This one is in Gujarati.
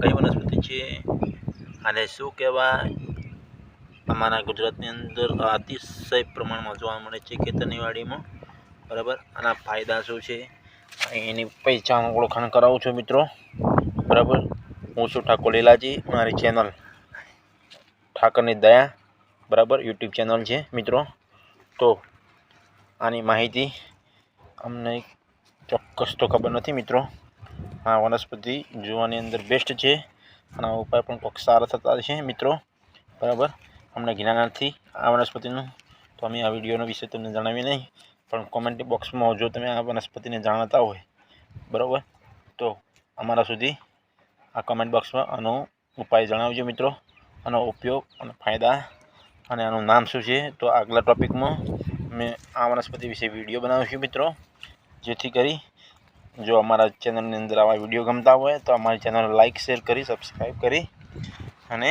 કઈ વનસ્પતિ છે? અને શું કહેવાય? અમારા ગુજરાતની અંદર અતિશય પ્રમાણમાં જોવા મળે છે ખેતરની વાડીમાં બરાબર? આના ફાયદા શું છે? એની પહેચાન ઓળખાણ કરાવું છું મિત્રો. બરાબર? હું છું ઠાકોર લીલાજી, મારી ચેનલ ઠાકરની દયા. બરાબર? યુટ્યુબ ચેનલ છે, મિત્રો. તો આની માહિતી અમને ચોક્કસ તો ખબર નથી, મિત્રો. આ વનસ્પતિ જોવાની અંદર બેસ્ટ છે. અને આ ઉપાય પણ કોઈક સારા થતા છે મિત્રો. બરાબર? અમને જ્ઞાન નથી આ વનસ્પતિનું તો અમે આ વિડીયોનો વિશે તમને જણાવી નહીં, પણ કોમેન્ટ બોક્સમાં જો તમે આ વનસ્પતિને જાણતા હોય, બરાબર? તો અમારા સુધી આ કમેન્ટ બોક્સમાં આનો ઉપાય જણાવજો મિત્રો. આનો ઉપયોગ અને ફાયદા અને આનું નામ શું છે તો આગલા ટોપિકમાં મેં આ વનસ્પતિ વિશે વીડિયો બનાવીશું મિત્રો. જેથી કરી જો અમારા ચેનલની અંદર આવા વીડિયો ગમતા હોય તો અમારી ચેનલ લાઇક શેર કરી સબસ્ક્રાઈબ કરી અને